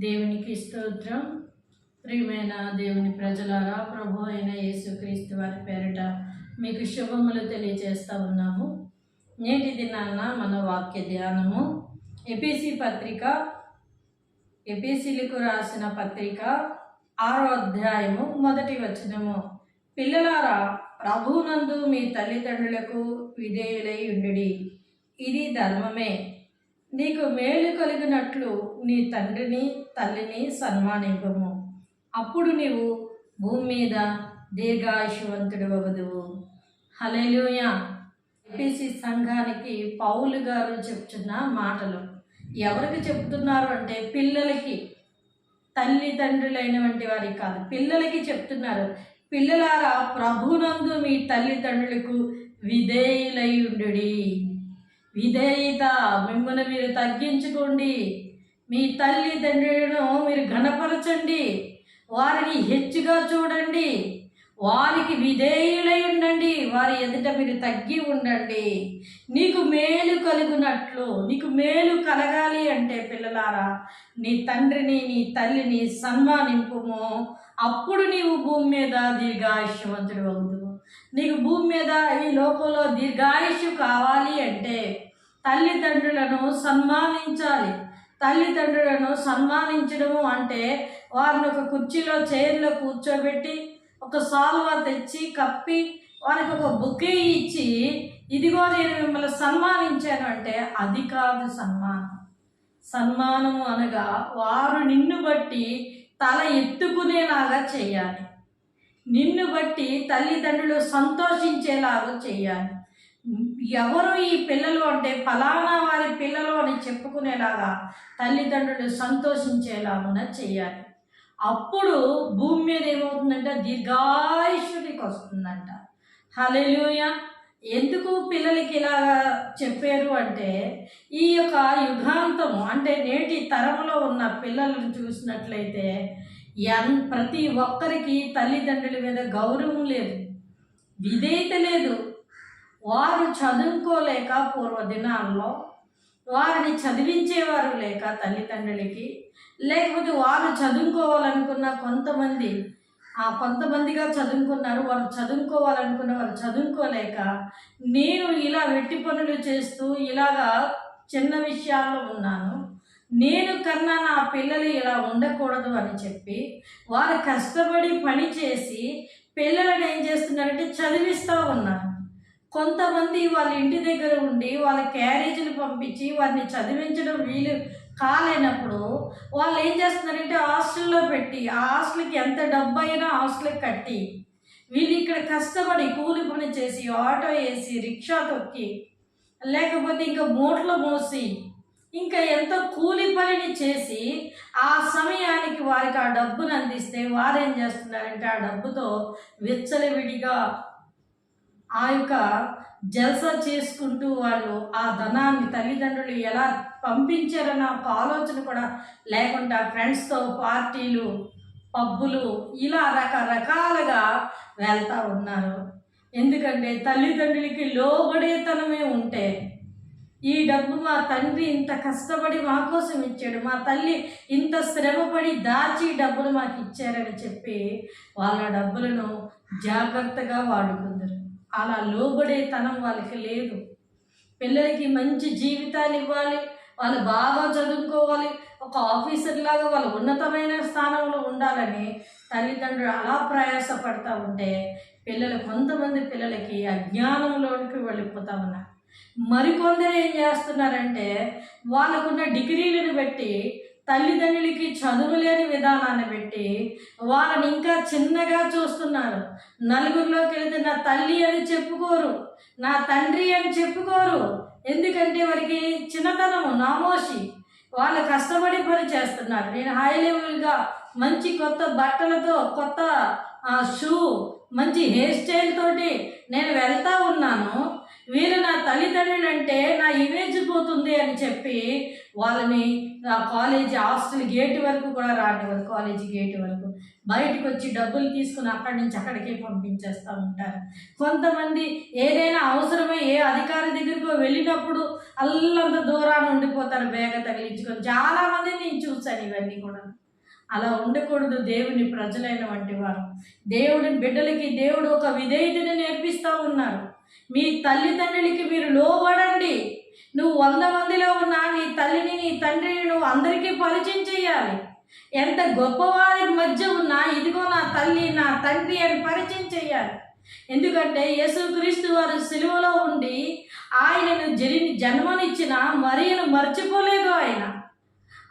దేవునికి స్తోత్రం. ప్రియమైన దేవుని ప్రజలారా ప్రభు అయిన యేసుక్రీస్తు వారి పేరిట మీకు శుభములు తెలియజేస్తూ ఉన్నాము. నేటి దినాన మన వాక్య ధ్యానము. ఎపిసి పత్రిక ఎపిసిలకు రాసిన పత్రిక ఆరో అధ్యాయము మొదటి వచనము. పిల్లలారా ప్రభునందు మీ తల్లిదండ్రులకు విధేయులై ఉండుడి. ఇది ధర్మమే. నీకు మేలు కలిగినట్లు నీ తండ్రిని తల్లిని సన్మానింపము. అప్పుడు నీవు భూమి మీద దీర్ఘాయుషవంతుడు అవదువు హలెలుయ ఎపిసి సంఘానికి పౌలు గారు చెప్తున్న మాటలు. ఎవరికి చెప్తున్నారు అంటే పిల్లలకి తల్లిదండ్రులైనటువంటి వారికి కాదు. పిల్లలకి చెప్తున్నారు. పిల్లలారా ప్రభునందు మీ తల్లిదండ్రులకు విధేయులై ఉండుడి. విధేయత మిమ్మల్ని మీరు తగ్గించుకోండి. మీ తల్లిదండ్రులను మీరు ఘనపరచండి. వారిని హెచ్చుగా చూడండి. వారికి విధేయులై ఉండండి. వారి ఎదుట మీరు తగ్గి ఉండండి. నీకు మేలు కలుగునట్లు నీకు మేలు కలగాలి అంటే పిల్లలారా నీ తండ్రిని నీ తల్లిని సన్మానింపుము. అప్పుడు నీవు భూమి మీద దీర్ఘాయుష్యవంతుడు అవుతుంది నీకు భూమి మీద ఈ లోకంలో దీర్ఘాయుషు కావాలి అంటే తల్లిదండ్రులను సన్మానించాలి. తల్లిదండ్రులను సన్మానించడము అంటే వారిని ఒక కుర్చీలో చైర్లో కూర్చోబెట్టి ఒక సాల్వా తెచ్చి కప్పి వారికి ఒక బుకే ఇచ్చి ఇదిగో నేను మిమ్మల్ని సన్మానించాను అంటే అది కాదు సన్మానం. సన్మానము అనగా వారు నిన్ను బట్టి తల ఎత్తుకునేలాగా చేయాలి. నిన్ను బట్టి తల్లిదండ్రులు సంతోషించేలాగా చేయాలి. ఎవరు ఈ పిల్లలు అంటే ఫలానా వారి పిల్లలు అని చెప్పుకునేలాగా తల్లిదండ్రులు సంతోషించేలాగా చేయాలి. అప్పుడు భూమి మీద ఏమవుతుందంటే? దీర్ఘాయుష్యుడికి వస్తుందంట. హలెలుయ ఎందుకు పిల్లలకి ఇలా చెప్పారు అంటే ఈ యొక్క యుగాంతము అంటే నేటి తరంలో ఉన్న పిల్లలను చూసినట్లయితే ఎన్ ప్రతి ఒక్కరికి తల్లిదండ్రుల మీద గౌరవం లేదు. విధేయత లేదు. వారు చదువుకోలేక పూర్వదినాల్లో వారిని చదివించేవారు లేక తల్లిదండ్రులకి లేకపోతే వారు చదువుకోవాలనుకున్న కొంతమంది ఆ కొంతమందిగా చదువుకున్నారు వారు చదువుకోవాలనుకున్న వారు చదువుకోలేక నేను ఇలా వెట్టి పనులు చేస్తూ ఇలాగా చిన్న విషయాల్లో ఉన్నాను. నేను కన్నా నా పిల్లలు ఇలా ఉండకూడదు అని చెప్పి వారు కష్టపడి పని చేసి పిల్లలను ఏం చేస్తున్నారంటే చదివిస్తూ ఉన్నారు. కొంతమంది వాళ్ళ ఇంటి దగ్గర ఉండి వాళ్ళ క్యారేజీలు పంపించి వారిని చదివించడం వీలు కాలేనప్పుడు వాళ్ళు ఏం చేస్తున్నారంటే హాస్టల్లో పెట్టి ఆ హాస్టల్కి ఎంత డబ్బు అయినా హాస్టల్కి కట్టి వీళ్ళు ఇక్కడ కష్టపడి కూలి పని చేసి ఆటో వేసి రిక్షా తొక్కి లేకపోతే ఇంకా మూటలు మోసి ఇంకా ఎంతో కూలి పనిని చేసి ఆ సమయానికి వారికి ఆ డబ్బును అందిస్తే వారేం చేస్తున్నారంటే ఆ డబ్బుతో విచ్చలవిడిగా ఆ యొక్క జల్సా చేసుకుంటూ వాళ్ళు ఆ ధనాన్ని తల్లిదండ్రులు ఎలా పంపించారన్న ఒక ఆలోచన కూడా లేకుండా ఫ్రెండ్స్తో పార్టీలు పబ్బులు ఇలా రకరకాలుగా వెళ్తూ ఉన్నారు. ఎందుకంటే తల్లిదండ్రులకి లోబడేతనమే ఉంటే ఈ డబ్బు మా తండ్రి ఇంత కష్టపడి మా కోసం ఇచ్చాడు. మా తల్లి ఇంత శ్రమపడి దాచి డబ్బులు మాకు ఇచ్చారని చెప్పి వాళ్ళ డబ్బులను జాగ్రత్తగా వాడుకుందరు. అలా లోబడేతనం వాళ్ళకి లేదు. పిల్లలకి మంచి జీవితాలు ఇవ్వాలి. వాళ్ళు బాగా చదువుకోవాలి. ఒక ఆఫీసర్ లాగా వాళ్ళు ఉన్నతమైన స్థానంలో ఉండాలని తల్లిదండ్రులు అలా ప్రయాసపడతా ఉంటే పిల్లలు కొంతమంది పిల్లలకి అజ్ఞానంలోనికి వెళ్ళిపోతా ఉన్నారు. మరికొందరు ఏం చేస్తున్నారంటే వాళ్ళకున్న డిగ్రీలను బట్టి తల్లిదండ్రులకి చదువు లేని విధానాన్ని పెట్టి వాళ్ళని ఇంకా చిన్నగా చూస్తున్నారు. నలుగురిలోకి వెళితే నా తల్లి అని చెప్పుకోరు నా తండ్రి అని చెప్పుకోరు. ఎందుకంటే వారికి చిన్నతనము నామోషి. వాళ్ళు కష్టపడి పని చేస్తున్నారు. నేను హై లెవెల్గా మంచి కొత్త బట్టలతో కొత్త షూ మంచి హెయిర్ స్టైల్ తోటి నేను వెళ్తా ఉన్నాను. వీరు నా తల్లిదండ్రులు అంటే నా ఇమేజ్ పోతుంది అని చెప్పి వాళ్ళని కాలేజీ హాస్టల్ గేట్ వరకు కూడా రానివ్వరు. కాలేజీ గేట్ వరకు. బయటకు వచ్చి డబ్బులు తీసుకుని అక్కడి నుంచి అక్కడికే పంపించేస్తూ ఉంటారు. కొంతమంది ఏదైనా అవసరమై ఏ అధికారి దగ్గరికో వెళ్ళినప్పుడు అల్లంత దూరాన్ని ఉండిపోతారు బేగ తగిలించుకొని. చాలామంది నేను చూశాను ఇవన్నీ కూడా అలా ఉండకూడదు దేవుని ప్రజలైన వంటి వారు. దేవుడి బిడ్డలకి దేవుడు ఒక విధేయతని నేర్పిస్తూ ఉన్నారు. మీ తల్లిదండ్రులకి మీరు లోబడండి. నువ్వు వంద మందిలో ఉన్నా నీ తల్లిని నీ తండ్రిని నువ్వు అందరికీ పరిచయం చేయాలి. ఎంత గొప్పవారి మధ్య ఉన్నా ఇదిగో నా తల్లి నా తండ్రి అని పరిచయం చేయాలి. ఎందుకంటే యేసుక్రీస్తు వారు సిలువలో ఉండి ఆయనను జరి జన్మనిచ్చిన మరియను మర్చిపోలేదు ఆయన.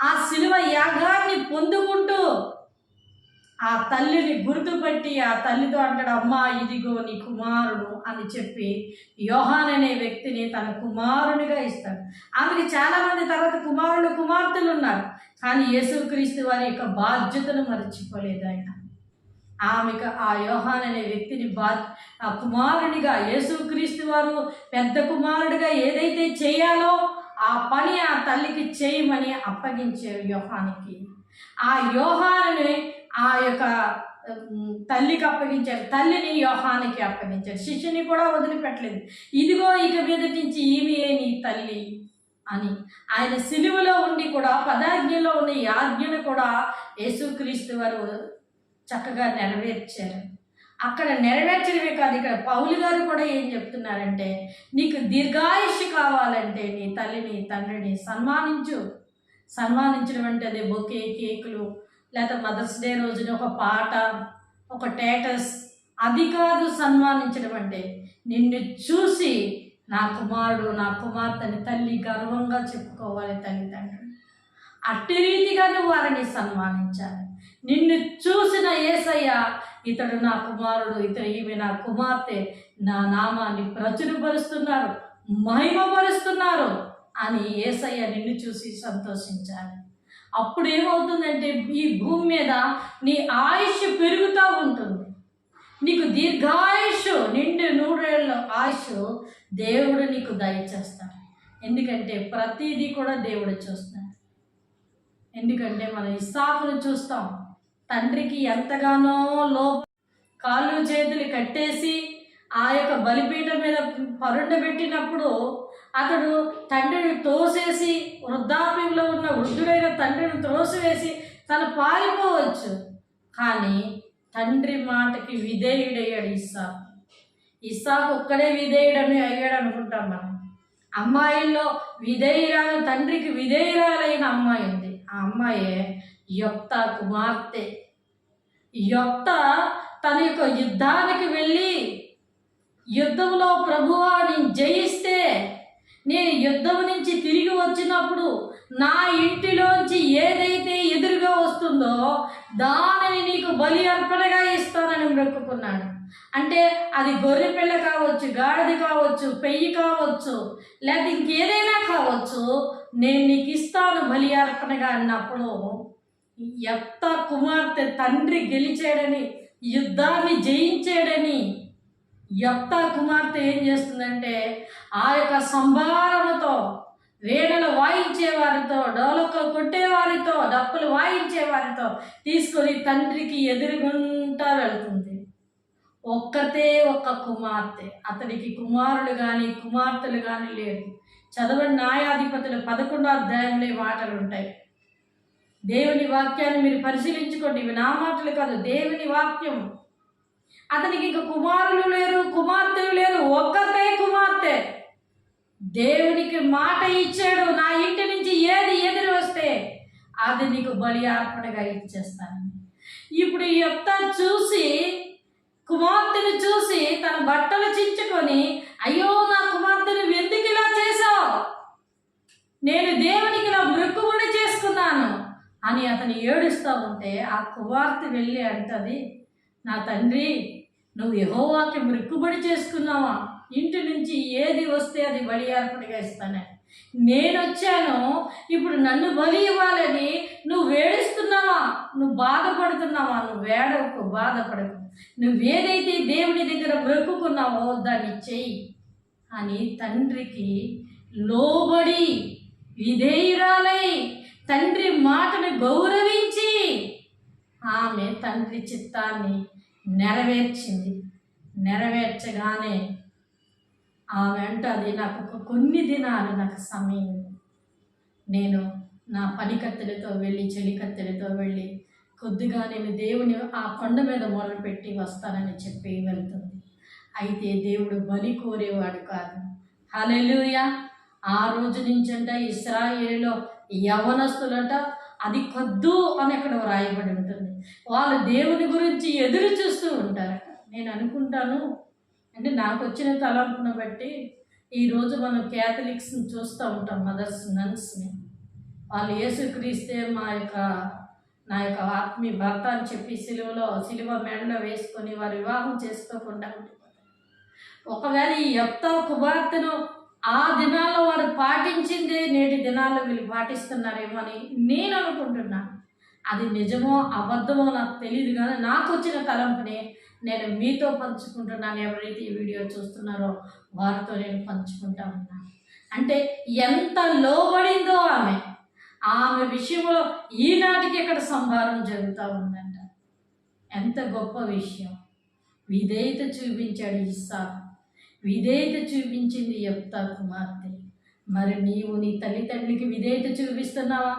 ఆ సిలువ యాగాన్ని పొందుకుంటూ ఆ తల్లిని గుర్తుపెట్టి ఆ తల్లితో అంటాడు అమ్మా ఇదిగో నీ కుమారుడు అని చెప్పి యోహాన్ అనే వ్యక్తిని తన కుమారునిగా ఇస్తాడు. ఆమెకి చాలామంది తర్వాత కుమారులు కుమార్తెలు ఉన్నారు. కానీ యేసుక్రీస్తు వారి యొక్క బాధ్యతను మర్చిపోలేదు ఆయన. ఆమెకు ఆ యోహాన్ అనే వ్యక్తిని బా ఆ కుమారునిగా యేసుక్రీస్తు వారు పెద్ద కుమారుడిగా ఏదైతే చేయాలో ఆ పని ఆ తల్లికి చేయమని అప్పగించారు వ్యూహానికి ఆ వ్యూహాలని ఆ యొక్క తల్లికి అప్పగించారు. తల్లిని యోహానికి అప్పగించారు. శిష్యుని కూడా వదిలిపెట్టలేదు. ఇదిగో ఇక మీద నుంచి ఈమె నీ తల్లి అని. ఆయన సిలువలో ఉండి కూడా పదాజ్ఞలో ఉన్న ఈ ఆజ్ఞను కూడా యేసుక్రీస్తు వారు చక్కగా నెరవేర్చారు. అక్కడ నెరవేర్చడమే కాదు. ఇక్కడ పౌలు గారు కూడా ఏం చెప్తున్నారంటే నీకు దీర్ఘాయుష్ కావాలంటే నీ తల్లిని తండ్రిని సన్మానించు. సన్మానించడం అంటే అదే బొకే కేకులు లేదా మదర్స్ డే రోజున ఒక పాట ఒక టేటస్ అది కాదు సన్మానించడం అంటే నిన్ను చూసి నా కుమారుడు నా కుమార్తెని తల్లి గర్వంగా చెప్పుకోవాలి తల్లిదండ్రులు అట్టి రీతిగా నువ్వు వారిని సన్మానించాలి. నిన్ను చూసిన ఏసయ్య ఇతడు నా కుమారుడు ఇతడు ఈమె నా కుమార్తె నా నామాన్ని ప్రచురపరుస్తున్నారు మహిమపరుస్తున్నారు అని ఏసయ్య నిన్ను చూసి సంతోషించాలి అప్పుడు ఏమవుతుందంటే ఈ భూమి మీద నీ ఆయుష్ పెరుగుతూ ఉంటుంది. నీకు దీర్ఘాయుష్ నిండు నూరేళ్ళ ఆయుష్ దేవుడు నీకు దయచేస్తాడు. ఎందుకంటే ప్రతిదీ కూడా దేవుడు చూస్తున్నాడు. ఎందుకంటే మనం ఇస్సాకును చూస్తాం. తండ్రికి ఎంతగానో లో కాళ్ళు చేతులు కట్టేసి ఆ యొక్క బలిపీఠం మీద పరుండబెట్టినప్పుడు అతడు తండ్రిని తోసేసి వృద్ధాప్యంలో ఉన్న వృద్ధుడైన తండ్రిని త్రోసివేసి తను పారిపోవచ్చు. కానీ తండ్రి మాటకి విధేయుడయ్యాడు ఇస్సాకు. ఇస్సాకు ఒక్కడే విధేయుడని అయ్యాడు అనుకుంటాం మనం. అమ్మాయిల్లో విధేయురాలు తండ్రికి విధేయురాలైన అమ్మాయి ఉంది. ఆ అమ్మాయే యొక్త కుమార్తె. యొక్త తన యొక్క యుద్ధానికి వెళ్ళి యుద్ధంలో ప్రభువా నేను జయిస్తే నేను యుద్ధం నుంచి తిరిగి వచ్చినప్పుడు నా ఇంటిలోంచి ఏదైతే ఎదురుగా వస్తుందో దానిని నీకు బలి అర్పణగా ఇస్తానని మొక్కుకున్నాడు. అంటే అది గొర్రె పిల్ల కావచ్చు గాడిద కావచ్చు పెయ్యి కావచ్చు లేదా ఇంకేదైనా కావచ్చు నేను నీకు ఇస్తాను బలి అర్పణగా అన్నప్పుడు ఎత్త కుమార్తె తండ్రి గెలిచాడని యుద్ధాన్ని జయించాడని యప్త కుమార్తె ఏం చేస్తుందంటే ఆ యొక్క సంభారముతో వేణలు వాయించే వారితో డోలకలు కొట్టేవారితో డప్పులు వాయించేవారితో తీసుకొని తండ్రికి ఎదురుగుంటా వెళుతుంది. ఒక్కతే ఒక్క కుమార్తె. అతనికి కుమారులు కానీ కుమార్తెలు కానీ లేరు. చదవండి న్యాయాధిపతులు పదకొండో అధ్యాయంలో మాటలు ఉంటాయి. దేవుని వాక్యాన్ని మీరు పరిశీలించుకోండి. ఇవి నా మాటలు కాదు దేవుని వాక్యం. అతనికి ఇక కుమారులు లేరు కుమార్తెలు లేరు ఒక్కతే కుమార్తె. దేవునికి మాట ఇచ్చాడు నా ఇంటి నుంచి ఏది ఎదురు వస్తే అది నీకు బలి అర్పణగా ఇచ్చేస్తాను. ఇప్పుడు ఈ యొక్క చూసి కుమార్తెను చూసి తన బట్టలు చించుకొని అయ్యో నా కుమార్తెను ఎందుకు ఇలా చేశావు? నేను దేవునికి ఇలా మృక్కుబడి చేసుకున్నాను. అని అతను ఏడుస్తూ ఉంటే ఆ కుమార్తె వెళ్ళి అంటది నా తండ్రి నువ్వు యహోవాకి మృక్కుబడి చేసుకున్నావా? ఇంటి నుంచి ఏది వస్తే అది బలి అర్పణగా ఇస్తానే. నేను వచ్చాను ఇప్పుడు నన్ను బలి ఇవ్వాలని నువ్వు వేడిస్తున్నావా నువ్వు బాధపడుతున్నావా? నువ్వు వేడవకు బాధపడకు. నువ్వేదైతే దేవుని దగ్గర మొక్కుకున్నావో దాన్ని చెయ్యి అని తండ్రికి లోబడి విధేయురాలై తండ్రి మాటను గౌరవించి ఆమె తండ్రి చిత్తాన్ని నెరవేర్చింది. నెరవేర్చగానే ఆమె అంటది నాకు కొన్ని దినాలు నాకు సమయం. నేను నా పనికత్తెలతో వెళ్ళి చెలికత్తెలతో వెళ్ళి కొద్దిగా నేను దేవుని ఆ కొండ మీద మొదలుపెట్టి వస్తానని చెప్పి వెళ్తుంది. అయితే దేవుడు బలి కోరేవాడు కాదు. హలెలుయ ఆ రోజు నుంచి అంటే ఇస్రాయేలులో యవనస్తులంట అది కొద్దు అని అక్కడ వ్రాయబడి ఉంటుంది. వాళ్ళు దేవుని గురించి ఎదురు చూస్తూ ఉంటారట నేను అనుకుంటాను అంటే నాకు వచ్చిన తలంపును బట్టి ఈరోజు మనం క్యాథలిక్స్ని చూస్తూ ఉంటాం మదర్స్ నన్స్ని. వాళ్ళు యేసుక్రీస్తే మా యొక్క నా యొక్క ఆత్మీయ భర్త అని చెప్పి సిలువలో సిలువ మెడలో వేసుకొని వారు వివాహం చేసుకోకుండా ఉండిపోతారు. ఒకవేళ ఈ యొక్క కుమార్తెను ఆ దినాల్లో వారు పాటించిందే నేటి దినాల్లో వీళ్ళు పాటిస్తున్నారేమో అని నేను అనుకుంటున్నాను అది నిజమో అబద్ధమో నాకు తెలియదు కానీ నాకు వచ్చిన తలంపుని నేను మీతో పంచుకుంటున్నాను. ఎవరైతే ఈ వీడియో చూస్తున్నారో వారితో నేను పంచుకుంటా ఉన్నాను అంటే ఎంత లోబడిందో ఆమె. ఆమె విషయంలో ఈనాటికి ఇక్కడ సంభారం జరుగుతూ ఉందంట. ఎంత గొప్ప విషయం. విధేయత చూపించాడు ఇస్సా విధేయత చూపించింది చెప్తా కుమార్తె. మరి నీవు నీ తల్లిదండ్రులకి విధేయత చూపిస్తున్నావా?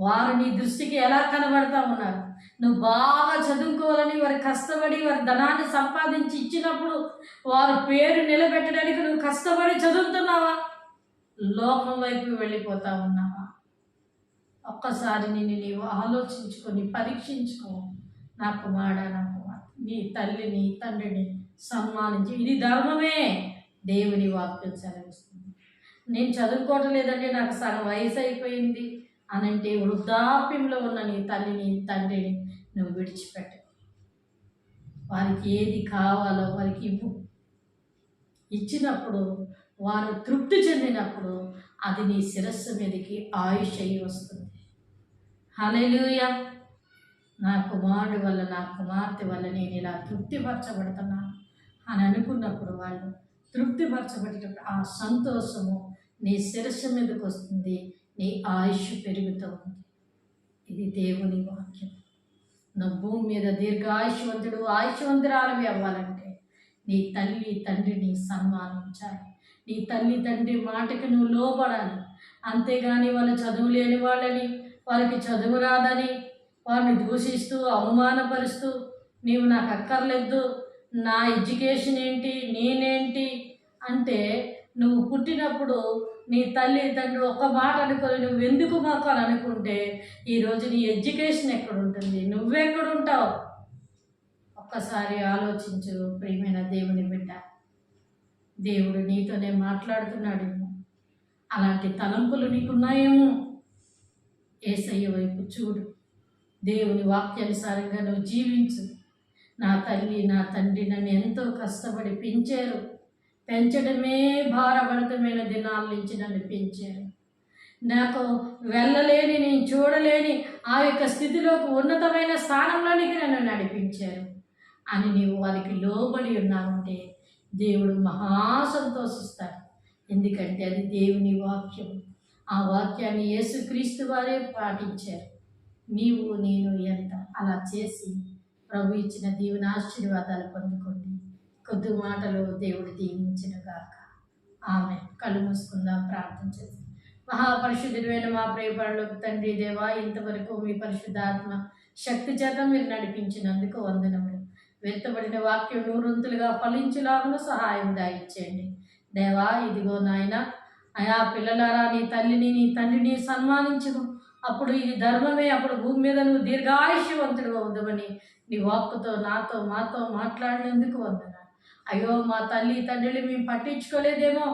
వారు నీ దృష్టికి ఎలా కనబడతా ఉన్నారు నువ్వు బాగా చదువుకోవాలని వారు కష్టపడి వారి ధనాన్ని సంపాదించి ఇచ్చినప్పుడు వారి పేరు నిలబెట్టడానికి నువ్వు కష్టపడి చదువుతున్నావా? లోకం వైపు వెళ్ళిపోతా ఉన్నావా? ఒక్కసారి నిన్ను నీవు ఆలోచించుకొని పరీక్షించుకో. నా కుమారా నా కుమార్ నీ తల్లిని తండ్రిని సన్మానించి. ఇది ధర్మమే. దేవుని వాక్యం సెలవిస్తుంది. నేను చదువుకోవటం లేదంటే నాకు సగం వయసు అయిపోయింది అని అంటే వృద్ధాప్యంలో ఉన్న నీ తల్లిని తండ్రిని నువ్వు విడిచిపెట్ట. వారికి ఏది కావాలో వారికి ఇవ్వు. ఇచ్చినప్పుడు వారు తృప్తి చెందినప్పుడు అది నీ శిరస్సు మీదకి ఆయుష్ అయి వస్తుంది. హలెలుయ నా కుమారుడి వల్ల నా కుమార్తె వల్ల నేను ఇలా తృప్తిపరచబడుతున్నాను. అని అనుకున్నప్పుడు వాళ్ళు తృప్తిపరచబడేటప్పుడు ఆ సంతోషము నీ శిరస్సు మీదకి వస్తుంది నీ ఆయుష్ పెరుగుతూ ఉంది. ఇది దేవుని వాక్యం. నా భూమి మీద దీర్ఘాయుష్వంతుడు ఆయుష్వంతురాలవి అవ్వాలంటే నీ తల్లి తండ్రిని సన్మానించాలి. నీ తల్లి తండ్రి మాటకి నువ్వు లోపడాలి అంతేగాని వాళ్ళు చదువు లేని వాళ్ళని వాళ్ళకి చదువు రాదని వారిని దూషిస్తూ అవమానపరుస్తూ నీవు నాకు అక్కర్లేదు నా ఎడ్యుకేషన్ ఏంటి నేనేంటి అంటే నువ్వు పుట్టినప్పుడు నీ తల్లి తండ్రి ఒక మాట అనుకొని నువ్వు ఎందుకు మాకు అని అనుకుంటే ఈరోజు నీ ఎడ్యుకేషన్ ఎక్కడ ఉంటుంది ఉంటావు ఒక్కసారి ఆలోచించు ప్రియమైన దేవుని బిడ్డ. దేవుడు నీతోనే మాట్లాడుతున్నాడేమో అలాంటి తలంపులు నీకున్నాయేమో? ఏసయ్య వైపు చూడు. దేవుని వాక్యానుసారంగా నువ్వు జీవించు. నా తల్లి నా తండ్రి నన్ను ఎంతో కష్టపడి పెంచారు. పెంచడమే భారభరితమైన దినాల నుంచి నన్ను పెంచారు. నాకు వెళ్ళలేని నేను చూడలేని ఆ యొక్క స్థితిలోకి ఉన్నతమైన స్థానంలోనికి నన్ను నడిపించారు. అని నీవు వారికి లోబడి ఉన్నావంటే దేవుడు మహా సంతోషిస్తాడు. ఎందుకంటే అది దేవుని వాక్యం. ఆ వాక్యాన్ని యేసుక్రీస్తు వారే పాటించారు. నీవు నేను ఎంత అలా చేసి ప్రభు ఇచ్చిన దీవుని ఆశీర్వాదాలు పొందుకోండి. కొద్ది మాటలు దేవుడు దీవించిన గాక. ఆమె కళ్ళు మూసుకుందాం ప్రార్థన చేసి మహాపరిశుద్ధుడైన మా ప్రియపరులకు తండ్రి దేవా ఇంతవరకు మీ పరిశుద్ధాత్మ శక్తి చేత మీరు నడిపించినందుకు వందనములు. వెత్తబడిన వాక్యం నూరొంతులుగా ఫలించులాగున సహాయం దాయిచ్చేయండి. దేవా ఇదిగో నాయన అయా పిల్లలారా నీ తల్లిని నీ తండ్రిని సన్మానించుకు. అప్పుడు ఇది ధర్మమే అప్పుడు భూమి మీద నువ్వు దీర్ఘాయుష్యవంతుడు అవుదామని నీ వాక్కుతో నాతో మాతో మాట్లాడినందుకు వందన అయ్యో మా తల్లి తండ్రిని మేము పట్టించుకోలేదేమో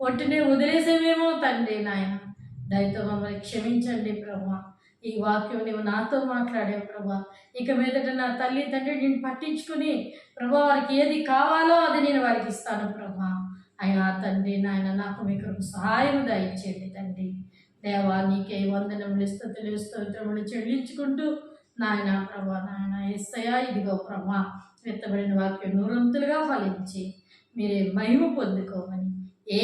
ఒట్టినే వదిలేసేమేమో తండ్రి నాయన. దయతో మమ్మల్ని క్షమించండి ప్రభా. ఈ వాక్యం నువ్వు నాతో మాట్లాడే ప్రభా. ఇక మీదట నా తల్లి తండ్రి నేను పట్టించుకుని ప్రభా వారికి ఏది కావాలో అది నేను వారికి ఇస్తాను ప్రభా. అయ్యా తండ్రి నాయన నాకు మీకు సహాయం దయచేయండి తండ్రి. దేవా నీకే వందనములు స్థుతులు స్తోత్రములు చెల్లించుకుంటూ నాయన ప్రభా నాయన ఎస్సయా ఇదిగో ప్రభా విత్తబడిన వాక్యం నూరంతులుగా ఫలించి మీరే మహిమ పొందుకోమని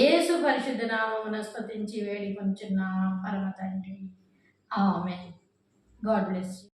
ఏసు పరిశుద్ధ నామమున స్తుతించి వేడి కొంచున్నాం పరమ తండ్రి ఆమె గాడ్ బ్లెస్